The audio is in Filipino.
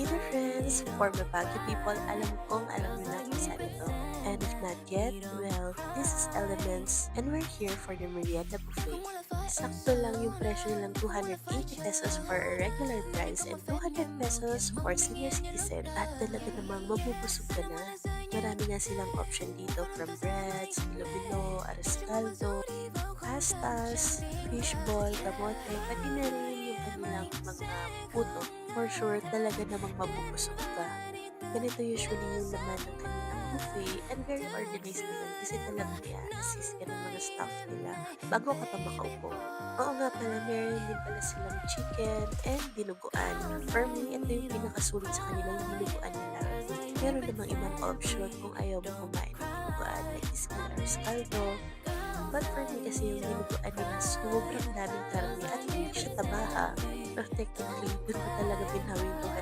Hey there friends! For my Baguio people, alam kong alam niyo na kung saan ito. And if not yet, well, this is Elements and we're here for the Merienda Buffet. Sakto lang yung presyo nilang 280 pesos for a regular price and 200 pesos for senior citizen at talaga namang mabubusog ka na. Marami nga silang option dito from breads, bilo-bilo, aras caldo, pastas, fishball, kamote, pati na rin yung kanilang mga sure, talaga namang mabubusog ka. Ganito usually yung laman ng kanilang buffet and very organized naman kasi talaga i-assist ka ng mga staff nila bago ka pa makaupo. Oo nga pala, meron din pala silang chicken and dinuguan. For me, ito yung pinakasulit sa kanila yung dinuguan nila. Meron namang ibang option kung ayaw mo kumain ng dinuguan like iskalas caldo. But for me kasi yung dinuguan nila sobrang daming karne at hindi siya tabaha. Technically, doon ko talaga binhawi yung